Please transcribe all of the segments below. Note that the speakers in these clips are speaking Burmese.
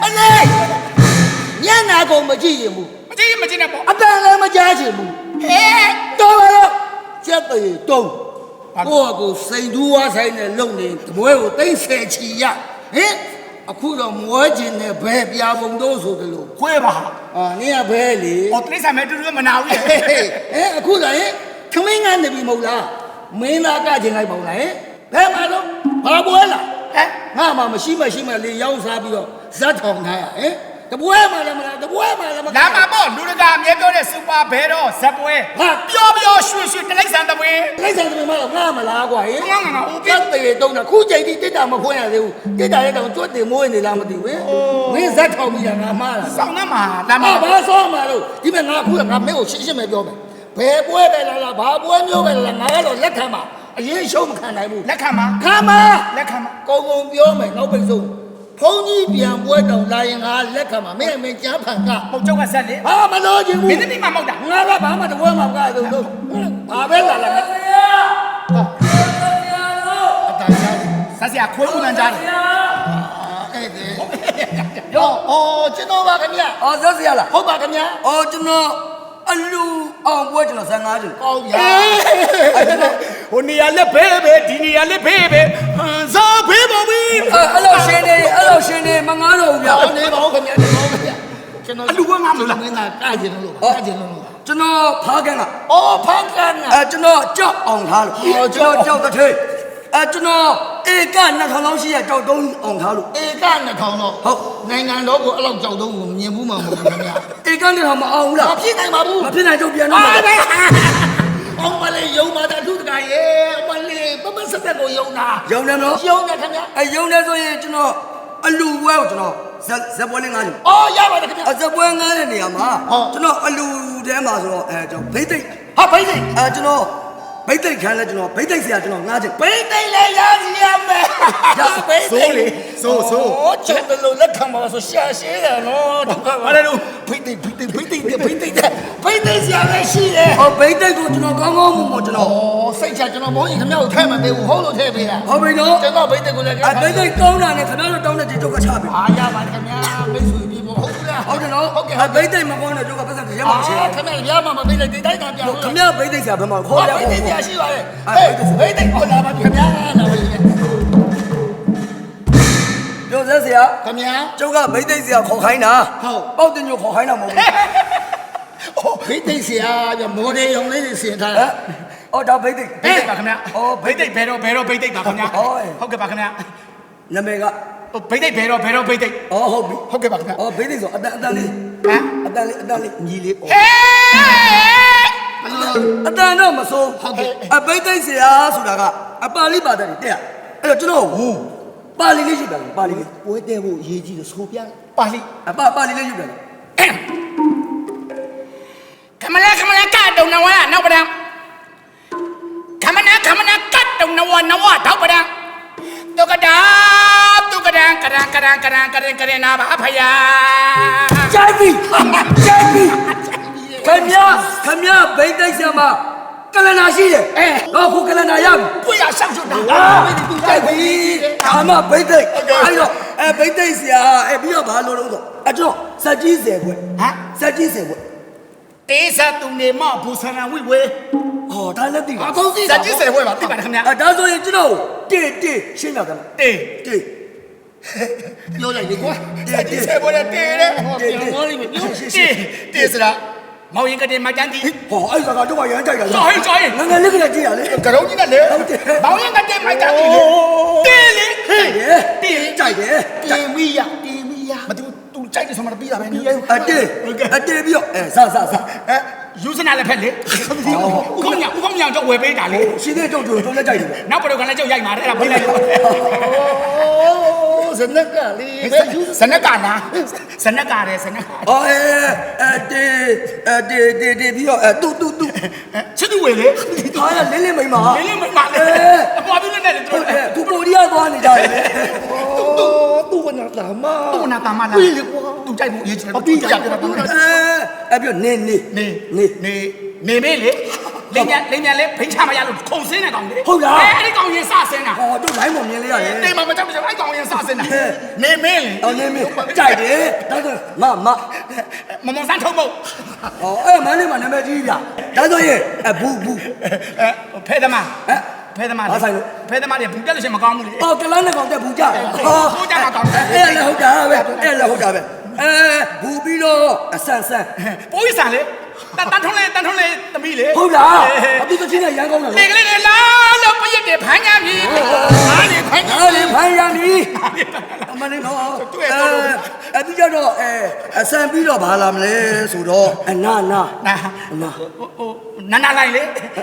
မလေးညနာကုန်မကြည့်ရင်ဘူးမကြည့်မကြည့်နဲ့ပေါ့အတန်လည်းမကြားချင်ဘူးဟဲ့တော်ပါတော့ကျက်ပေတုံး ကိုယ့်အကူစိန်တူးဝါဆိုင်နဲ့လုံနေတပွဲကိုတိတ်ဆယ်ချီရဟင်အခုတော့မွဲကျင်နဲ့ဘဲပြာပုံတော့ဆိုတယ်လို့ခွဲပါအာနင်းကဘဲလေဟောတိရစ္ဆာန်မဲ့တူတူမနာဘူးဟဲ့ဟဲ့ဟဲ့အခုတော့ဟင်ခမင်းကနေပြီမဟုတ်လားမင်းသားကကျင်လိုက်ပါဦးလားဟင်ဘဲမှာတော့ဘာပွဲလားဟဲ့ငါမှမရှိမရှိမှလေရောက်စားပြီးတော့ဇတ်ထောင်ထားရဟင် တပွဲမှလည်းမလားတပွဲမှလည်းမလာမှာပေါ့လူတကာအမြဲပြောတဲ့စူပါဘဲတော့ဇက်ပွဲဟာပျော်ပျော်ရွှင်ရွှင်တိရစ္ဆာန်တပွဲလိုက်ဆိုင်တယ်မလားငါမလားကွာဟင်ငါငါငါဦးပြတ်တယ်တုံးတာခုချိန်ထိတစ်တာမဖွင့်ရသေးဘူးတစ်တာရဲ့တောင်ကျွတ်တင်မိုးနေလားမသိဘူးဟင်မင်းဇက်ထောင်ပြီးတာငါမှားလားစောင်းနှမှာလာအမှာဘာဆောမှာလို့ဒီမဲ့ငါခုကငါမင်းကိုရှင်းရှင်းပဲပြောမယ်ဘယ်ပွဲပဲလားလားဘာပွဲမျိုးပဲလားငါကတော့လက်ခံပါအရင်ရှုံးမခံနိုင်ဘူးလက်ခံပါခံပါလက်ခံပါကုံကုံပြောမယ်နောက်ပိတ်ဆုံး ဖုန်းကြီးပြန်ပွဲတောင်လာရင်ငါလက်ခံပါမင်းအမင်းကြားဖန်ကမဟုတ်ကြောက်ကဆက်လေဟာမလို့ချင်ဘူးမင်းသမီးမှမဟုတ်တာငါကဘာမှတပွဲမှမကဘူးလို့ဘာပဲလာလာဟောအတန်ကြောက်ဆက်စရာခွဲဦးတန်းကြတယ်အဲ့ဒီရောအော်ကျွန်တော်ပါခင်ဗျအော်ဇက်စရလားဟုတ်ပါခင်ဗျအော်ကျွန်တော်အလူအောင်ပွဲကျွန်တော်15ကျူကောင်းဗျာဟိုနေရာလက်ဘဲပဲဒီနေရာလက်ဘဲပဲဟမ်ဇာ ဖေးပါပြီအဲ့အဲ့လိုရှင်နေအဲ့လိုရှင်နေမငားတော့ဘူးဗျာဟောနေပါဦးခင်ဗျနေပါဦးခင်ဗျကျွန်တော်အလူကငါမလို့လားမင်းသားကကြင်လို့ကကြင်လို့ကျွန်တော်ဖားကန်ကအော်ဖန်ကန်နာအဲကျွန်တော်ကြောက်အောင်ထားလို့အော်ကြောကျွန်က်တော်ကြောက်တဲ့ထေးအဲကျွန်တော်ဧက2000လောက်ရှိရကြောက်သုံးအောင်ထားလို့ဧက2000တော့ဟုတ်နိုင်ငံတော်ကိုအဲ့လောက်ကြောက်တော့ကိုမြင်ဘူးမှမဟုတ်ဘူးခင်ဗျဧက2000မအောင်ဘူးလားမဖြစ်နိုင်ပါဘူးမဖြစ်နိုင်ကြောက်ပြန်တော့မယ် အောင်မလေးယုံမာတာသူတကရဲ့အမလေးပပစက်ကိုယုံတာရုံနေမလို့ယုံတယ်ခင်ဗျအဲရုံနေဆိုရင်ကျွန်တော်အလူပွဲကိုကျွန်တော်ဇက်ဇက်ပွဲလေးငားတယ်အော်ရပါတယ်ခင်ဗျအဇက်ပွဲငားတဲ့နေရာမှာဟုတ်ကျွန်တော်အလူထဲမှာဆိုတော့အဲကျွန်တော်ဘိတ်သိက်ဟာဘိတ်သိက်အဲကျွန်တော် ဗိတ်သိက်ခံလဲကျွန်တော်ဗိတ်သိက်ဆရာကျွန်တော်ငားချင်ဗိတ်သိက်လည်းရစီရမယ်ရဗိတ်သိဆိုက်လေဆိုဆိုဟောချက်တလို့လက်ခံပါဆိုရှာရှင်းတယ်နော်ဒီကဘာလဲလို့ဗိတ်သိက်ဗိတ်သိက်ဗိတ်သိက်ဗိတ်သိက်ဗိတ်သိက်ဆရာလည်းရှိတယ်ဟောဗိတ်သိက်ကိုကျွန်တော်ကောင်းကောင်းမွန်မွန်ကျွန်တော်ဩစိတ်ချကျွန်တော်မောကြီးခင်ဗျားကိုထဲမပေးဘူးဟုတ်လို့ထဲပေးတာဟောပြီနော်ကျွန်တော်ဗိတ်သိက်ကိုလည်းအဗိတ်သိက်တောင်းတာနဲ့ခင်ဗျားတို့တောင်းတဲ့ဒီဒုက္ခချပြီအားရပါခင်ဗျာမိတ်ဆွေ ဟုတ်တယ်နော်ဟုတ်ကဲ့ဘိတ်သိမ့်မကောင်းတဲ့တို့ကပတ်စံတရက်မှမရှိဘူးခမရရမှာမသိလိုက်တိတ်တိုင်းကပြောင်းခမရဘိတ်သိမ့်ဆရာဘယ်မှာခေါ်ရဘူးဘိတ်သိမ့်ဆရာရှိပါတယ်ဟေးဘိတ်သိမ့်ဟောလာပါခမရလာပါပြောစက်ဆရာခမရကျုပ်ကဘိတ်သိမ့်ဆရာခေါ်ခိုင်းတာဟုတ်ပေါက်တင်ညိုခေါ်ခိုင်းတာမဟုတ်ဘူးဘိတ်သိမ့်ဆရာကမိုးရေရုံလေးတွေဆင်ထားတာအော်ဒါဘိတ်သိမ့်ဘိတ်သိမ့်ပါခမရအော်ဘိတ်သိမ့်ဘယ်တော့ဘယ်တော့ဘိတ်သိမ့်ပါခမရဟုတ်ကဲ့ပါခမရနာမည်က ဟိုဘိတ်သိက်ဘဲတော့ဘဲတော့ဘိတ်သိက်အော်ဟုတ်ပြီဟုတ်ကဲ့ပါခင်ဗျာအော်ဘိတ်သိက်ဆိုအတန်အတန်လေးဟမ်အတန်လေးအတန်လေးညီလေးအော်ဟဲ့အတန်တော့မစိုးဟုတ်ကဲ့အဘိတ်သိက်ဆရာဆိုတာကအပါဠိဘာသာတွေတဲ့အဲ့တော့ကျွန်တော်ဝူပါဠိလေးရှိတယ်ပါဠိလေးပွဲတဲ့ဖို့ရေးကြည့်လို့ဆိုပြပါဠိအပါပါဠိလေးယူတယ်ခမလာခမလာကတုံနဝါနောက်ပဒံခမနာခမနာကတုံနဝါနဝါတောက်ပဒံ ตุกดาตุกดังกระดังกระดังกระดังกระเรนกระเรนนาบาพยาကြိုက်ပြီကြိုက်ပြီခမရခမရဘိတ်တိုက်ဆရာမကလနာရှိတယ်အဲဟောခုကလနာရပြီကိုရရှောက်ရှောက်တာအာသူကြိုက်ပြီအမဘိတ်တိုက်အဲ့တော့အဲဘိတ်တိုက်ဆရာအဲပြီးတော့ဘာလို့လို့ဆိုအတော့စက်ကြီးဆယ်ခွဲဟမ်စက်ကြီးဆယ်ခွဲ တေးစားသူနေမဘူဆန္ဒဝိဝေဟောဒါလည်းသိပါအကုန်သိစတာက်ကြီးဆယ်ဝဲပါတိပါတယ်ခင်ဗျာအဲဒါဆိုရင်ကျွန်တော်တေးတေးရှင်းပြတယ်တေးတေး ပြောလိုက်လေကွာစက်ကြီးဆယ်ဝဲတဲ့တေးတဲ့ဟောပြန်သွားလိမ့်မယ်ပြောရှင်းတေးတေးစရာမောင်ရင်ကတဲ့မတန်းတီဟောအဲ့ဒါကတော့ရမ်းကြိုက်တာကြောက်ရင်ကြောက်ရင်ငငယ်လေးကလေးကြည့်ရလေကရုံးကြီးနဲ့လေမောင်ရင်ကတဲ့မတန်းတီတေးလေဟဲ့တေးကြိုက်တယ်တင်မိရတင်မိရမတူသူ ကြိုက်တယ်ဆိုမှပြီးတာပဲနီးအတေးအတေးပြီးတော့အဲစစစအဲယူစနာလည်းဖက်လေဦးကောင်းညဦးကောင်းညတော့ဝယ်ပေးတာလေရှင်းတဲ့ကြောက်ကြောက်လက်ကြိုက်တယ်နောက်ဘယ်တော့ကလည်းကြောက်ရိုက်မှာတဲ့အဲ့ဒါဖိလိုက်တော့အိုးစနက်ကလေးပဲယူစနက်ကနာစနက်ကတယ်စနက်ကဟောအဲအတေးအတေးတေးတေးပြီးတော့အဲတူတူတူချစ်သူဝယ်လေဟာလင်းလင်းမိမလင်းလင်းမိမလေအဲလေသူဟုတ်တို့တယ်သူကိုရီးယားသွားနေကြတယ်လေသူကနာတာမသူ့နာတာမလားပြီလေကွာ သူကြိုက်ဖို့အရေးကြီးတယ်အပြီးကြတယ်သူကအဲအဲ့ပြောနေနေနေနေနေနေမေးလေလိမ့်မြန်လိမ့်မြန်လေဖိချမရလို့ခုံစင်းတဲ့ကောင်လေဟုတ်လားအဲအဲ့ဒီကောင်ရင်စဆင်းတာဟောတို့လိုင်းပေါ်မြင်လေးရတယ်နေမှာမကြောက်မကြောက်အဲ့ကောင်ရင်စဆင်းတာနေမေးလေအော်နေမင်းကြိုက်တယ်ဒါဆိုမမမမောင်စန်းထုံးဖို့ဟောအဲ့မန်းလေးမှာနာမည်ကြီးဗျဒါဆိုရင်အဘူးဘူးအဲဖဲသမားအဲဖဲသမားဘာဆိုင်လို့ဖဲသမားတွေဘူးတက်လို့ရှိရင်မကောင်းဘူးလေအော်ကလန်းနဲ့ကောင်တက်ဘူးကြဘူးကြမှာကောင်းတယ်အဲ့လည်းဟုတ်တာပဲအဲ့လည်းဟုတ်တာပဲ အဲဘူးပြီးတော့အဆန်ဆန်ပိုးရဆန်လေတန်တန်ထုံးလေတန်ထုံးလေသမီးလေဟုတ်လားအတူတချင်းနဲ့ရန်ကောင်းတာလေကလေးလေလာလို့ပရက်တယ်ဖမ်းကြပြီဟာလေခိုင်းအားလေးဖိုင်ရမီအမလေးနော်အဲပြီးကြတော့အဲအဆန်ပြီးတော့ဘာလာမလဲဆိုတော့အနာနာနာအနာဟိုဟိုနာနာလိုက်လေ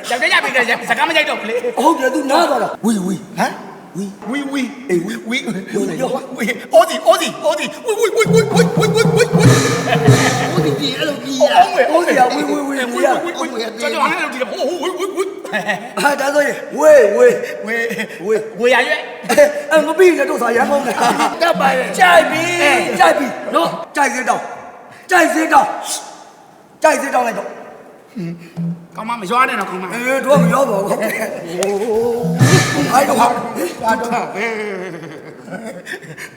ယောက်ျားရပြီကစကားမကြိုက်တော့ဘူးလေဟုတ်တယ်သူနားသွားတာဝီဝီဟမ် ဝီဝီဝီအေးဝီဝီပြောလိုက်တော့ဝီအော်ဒီအော်ဒီအော်ဒီဝီဝီဝီဝီဝီဝီဝီဝီဝီဟိုဒီဒီအဲ့လိုကြီးရအော်ဝီဟုတ်တယ်ဝီဝီဝီဝီရဝီဝီကျွန်တော်လည်းဒီဟိုဝီဝီဝီဟာဒါဆိုရင်ဝေးဝေးဝီဝေးဝီရရွက်အဲမပြီးလည်းတော့သာရန်ကောင်းတယ်တက်ပါရဲ့ကြိုက်ပြီကြိုက်ပြီနော်ကြိုက်စေတော့ကြိုက်စေတော့ကြိုက်စေတော့လိုက်တော့ကောင်းမမရွာနဲ့တော့ကောင်းမအေးတော့မရောပါဘူး အဲ့တော့ဟာပါတော့ဘယ်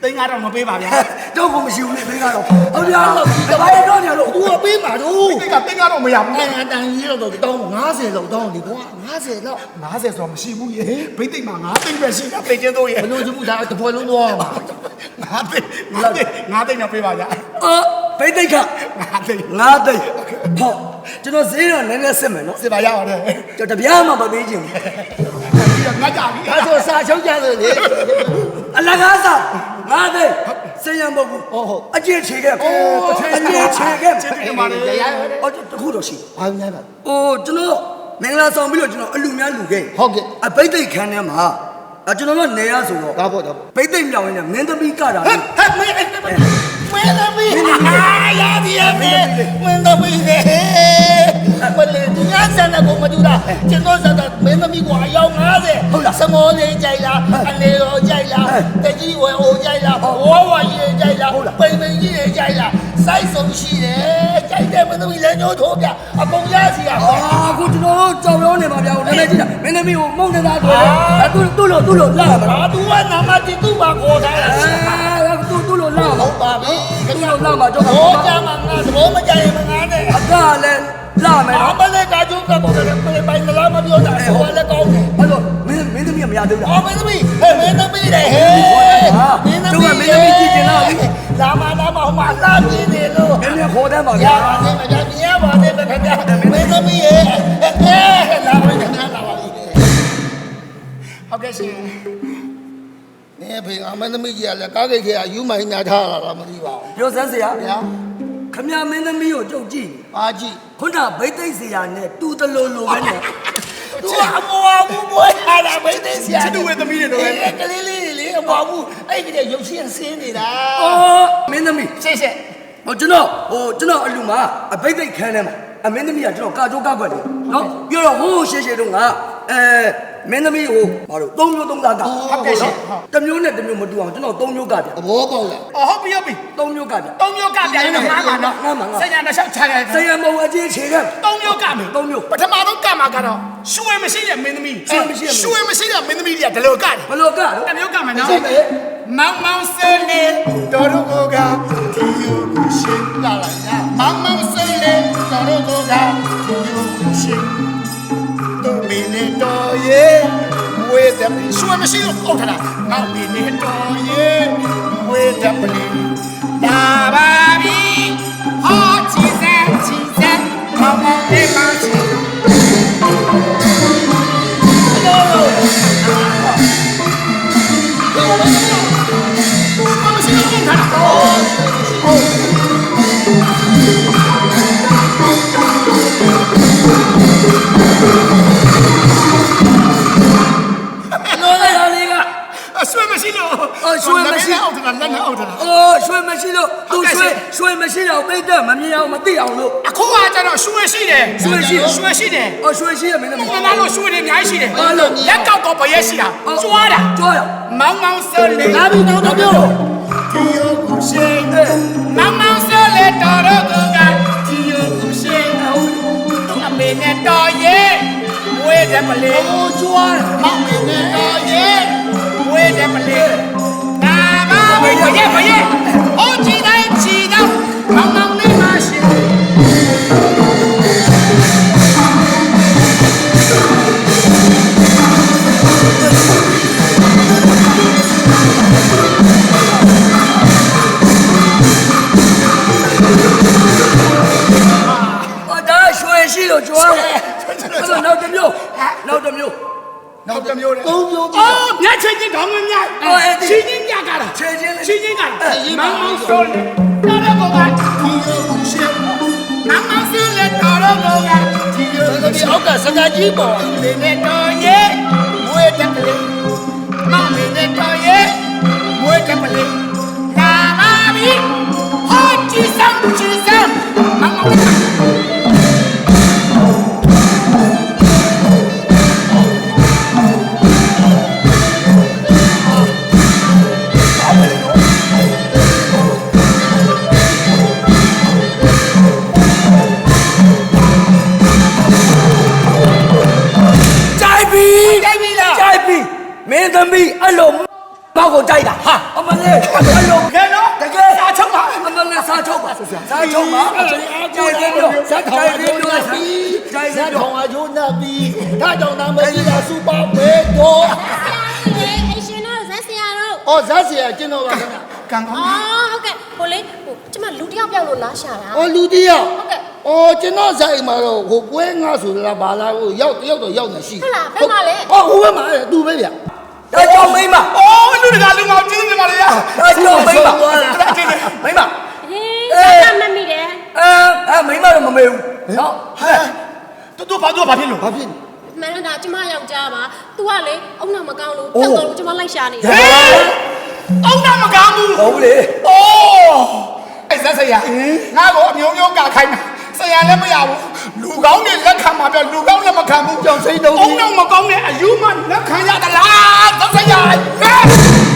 သိန်းကတော့မပေးပါဗျာတော့ကိုမရှိဘူးလေသိကတော့ဟုတ်ဗျာတပိုင်းတော့ညလို့သူကပေးမှာတော့သိန်းကသိန်းကတော့မရဘူးနိုင်ငံတန်ကြီးတော့တောင်း90လောက်တောင်းလေကွာ90လောက်90ဆိုမရှိဘူးရေဘိသိက်မှာ9သိန်းပဲရှိတာသိချင်းတို့ရေဘလို့ချမှုဒါတပွဲလုံးတော့မှာ9သိန်း9သိန်း9သိန်းတော့ပေးပါဗျာအော်ဘိသိက်ခ9သိန်းငါးသိန်းဟောကျွန်တော်ဈေးတော့နည်းနည်းစစ်မယ်နော်စစ်ပါရပါတယ်ကျွန်တော်တပြားမှမပေးချင်ဘူးပြီး တော့ငါကြပြီဒါဆိုစာချုပ်ကြလို့လေအလကားစားငါးသိန်းစင်ရမဟုတ်ဘူးဟုတ်ဟုတ်အကျင့်ချေခဲ့အကျင့်ချေခဲ့ကျေးဇူးတင်ပါတယ်တရားရအော်တခုတော့ရှိဘာများပါ။အိုးကျွန်တော်မင်္ဂလာဆောင်ပြီးတော့ကျွန်တော်အလူများလူခဲ့ဟုတ်ကဲ့အပိတ်သိက်ခန်းထဲမှာအကျွန်တော်ကနေရဆိုတော့ဒါပေါ့ဒါပေါ့ပိတ်သိက်မြောင်ရင်းနဲ့မင်းသမီးကတာဟဲ့ဟဲ့မင်းမင်းသမီးအာရပြီရပြီမင်းသမီးလေ ဘယ်လေဒီညစံတဲ့ကိုမတူတာကျွန်တော်စတဲ့မင်းသမီးကအယောက်90စမောလေးကြိုက်လားအနေရောကြိုက်လားတကြီးဝဲအိုကြိုက်လားဝါဝါကြီးကြိုက်လားပိန်ပိန်ကြီးကြိုက်လားစိုက်ဆုံးရှိတယ်ကြိုက်တဲ့မင်းသမီးလည်းညိုးထိုးပြအပုံရစီရအာအခုကျွန်တော်တို့ကြော်ရောနေမှာဗျာဟိုနာမည်ကြီးတာမင်းသမီးကိုမုန်းနေတာတွေ့တယ်အဲသူသူ့လို့သူ့လို့လာမလားအာသူကနာမတိသူ့ဘာခေါ်တာလဲအဲသူသူ့လို့လာမဟုတ်ပါပြီသူ့လို့လာမှာတော့ဘောကြမှာငါသဘောမကြရင်မငါနဲ့အကလည်း လာမယ်အနော်မလေးကကျုပ်ကတော့လည်းပြန်ပိုင်လာမပြောတာဆိုလည်းကောင်းတယ်အဲ့တော့မင်းမင်းသမီးကမရသေးဘူးလားအော်မင်းသမီးဟဲ့မင်းသမီးလေဟဲ့လာမလာမဟိုမှာလာပြင်းနေလို့မင်းလည်းခေါ်တယ်ပါရဗျာပါသေးမကြမြင်ရပါသေးပဲခင်ဗျာမင်းသမီးရဲ့အဲလာပါခင်ဗျာလာပါပြီဟုတ်ကဲ့ရှင်နေဖေအမင်းသမီးကြီးကလည်းကားကိတ်ကြီးကယူမိုင်းညာထားလာတာမသိပါဘူးပြောစမ်းစရာဗျာခမရမင်းသမီးကိုကြုတ်ကြည့် ပါကြည့်ခုနဗိတ်သိက်စရာနဲ့တူတလို့လို့ပဲနဲ့သူကအမောဘူးဘွဲလာတာမင်းသိစရာချစ်သူဝဲသမီးတွေတော့ပဲကလေးလေးလေးအမောဘူးအဲ့ဒီကရုပ်ရှင်ဆင်းနေတာအော်မင်းသမီးရှေ့ရှေ့ဟိုကျွန်တော်ဟိုကျွန်တော်အလူမှာအဘိတ်သိက်ခန်းထဲမှာအမင်းသမီးကကျွန်တော်ကာကြိုးကောက်ွက်တယ်နော်ပြီးတော့ဟိုးရှေ့ရှေ့တုန်းကအဲ မင်းသမီးဟိုဘာလို့သုံးမျိုးသုံးသားကတစ်မျိုးနဲ့တစ်မျိုးမတူအောင်ကျွန်တော်သုံးမျိုးကပြသဘောပေါက်လားအော်ဟုတ်ပြီဟုတ်ပြီသုံးမျိုးကပြသုံးမျိုးကပြန်ရင်ငါးမှာနော်ဆရာနဲ့ရှောက်ချခဲ့ဆရာမဟုတ်အကြီးခြေကသုံးမျိုးကမယ်သုံးမျိုးပထမဆုံးကမှာကတော့ရွှေမရှိတဲ့မင်းသမီးရွှေမရှိတဲ့မင်းသမီးရွှေမရှိတဲ့မင်းသမီးတွေကဒီလိုကတယ်ဘလို့ကတော့တမျိုးကမယ်နော်မောင်မောင်ဆယ်လေတော်တို့ကိုကဒီယူကိုရှင်လာလာညာမောင်မောင် ရဲ့ဝေးတယ်ရွှေမရှိတော့အောက်ထတာငါမင်းနဲ့တော်ရဲ့ဝေးတယ်လာပါပြီဟောချီစဲချီစဲမောင်မောင်လေးပါ ထတာလက်နဲ့အောက်ထတာအော်ရွှေမရှိလို့သူဟုတ်ကဲ့ရွှေရွှေမရှိတော့ပိတ်သက်မမြင်အောင်မသိအောင်လို့အခုကကျတော့ရွှေရှိတယ်ရွှေရှိရွှေရှိတယ်အော်ရွှေရှိရမင်းသမီးမမလို့ရွှေတွေအများကြီးရှိတယ်ဟုတ်လို့လက်ကောက်ကောက်ဘရက်ရှိတာကျွားတာကြွားရမောင်းမောင်းဆွဲလေလာပြီနောက်တော့ပြောဒီယိုကိုရှိအေးမောင်းမောင်းဆွဲလေတော်တော့ကဒီယိုကိုရှိသူအမေနဲ့တော်ရဲ့ဝေးတယ်မလေးဟိုကျွားမောင်မင်းနဲ့တော်ရဲ့ဝေးတယ်မလေးနာ မဘရက်ဘရက်ဟိုကြည်တိုင်းကြည်တော့မောင်းမောင်းလေး မရှိအော်ဒါရွှေရှိလို့ကြွားတယ်အဲ့တော့နောက်တစ်မျိုးနောက်တစ်မျိုးနောက်တစ်မျိုးလေသုံးမျိုးပြအော်မြတ်ချင်းချင်းခေါင်းမမြတ်အော်အဲ့ဒီချင်းချင်းကြကြတာချေချင်းလေးချင်းချင်းကြတာမောင်မောင်ဆိုလေတော်တော့ကဒီယိုကိုရှိမောင်မောင်ဆိုလေတော်တော့ကဒီယိုသမီးအောက်ကစကားကြီးပေါ်မေနဲ့တော်ရဲ့ မင်းသမီးအဲ့လိုဘောက်ကိုကြိုက်တာဟာအမလေးအဲ့လိုကဲနော်တကယ်စာချုပ်ပါအမလေးစားချုပ်ပါစားချုပ်ပါကြိုက်တယ်လို့ဇက်ထောင်အကျိုးနာပြီဇက်ထောင်အကျိုးနာပြီဒါကြောင့်နာမည်ကစူပါမေတော့အေးအရှင်တို့ဇက်ဆရာတို့အော်ဇက်စီကကျင်းတော့ပါခင်ဗျကံကောင်းအော်ဟုတ်ကဲ့ဟိုလေဟိုကျမလူတစ်ယောက်ပြောက်လို့လာရှာတာအော်လူတယောက်ဟုတ်ကဲ့အော်ကျွန်တော်ဆိုင်မှာတော့ဟိုပွဲငါဆိုလားဘာလားဟိုရောက်တယောက်တော့ရောက်နေရှိဟုတ်လားဘယ်မှာလဲအော်ဟိုဘက်မှာသူပဲဗျ ဒါကြောင့်မိမအိုးလူတကာလူမောင်ကျေးဇူးတင်ပါလေရဒါကြောင့်မိမမိမဟင်းစက်မမိတယ်အဲအဲမိမတော့မမေဘူးနော်ဟဲ့တူတူဘာတူဘာဖြစ်လို့ဘာဖြစ်မှန်တော့ကျမယောက်ျားပါ तू ကလေအုံနောက်မကောင်းလို့တောက်တော့လို့ကျမလိုက်ရှာနေတယ်ဟဲ့အောင်နာမကောင်းဘူးဟုတ်လေအိုးအဲ့ဆက်ဆရာငါ့ကိုအမျိုးမျိုးကခိုင်းတာ ဆရာလည်းမရဘူးလူကောင်းနဲ့လက်ခံမှာပြောလူကောင်းလည်းမခံဘူးကြောင်စိမ့်တော့အောင်နောက်မကောင်းနဲ့အယူမလက်ခံရသလားသက်ဆရာဟဲ့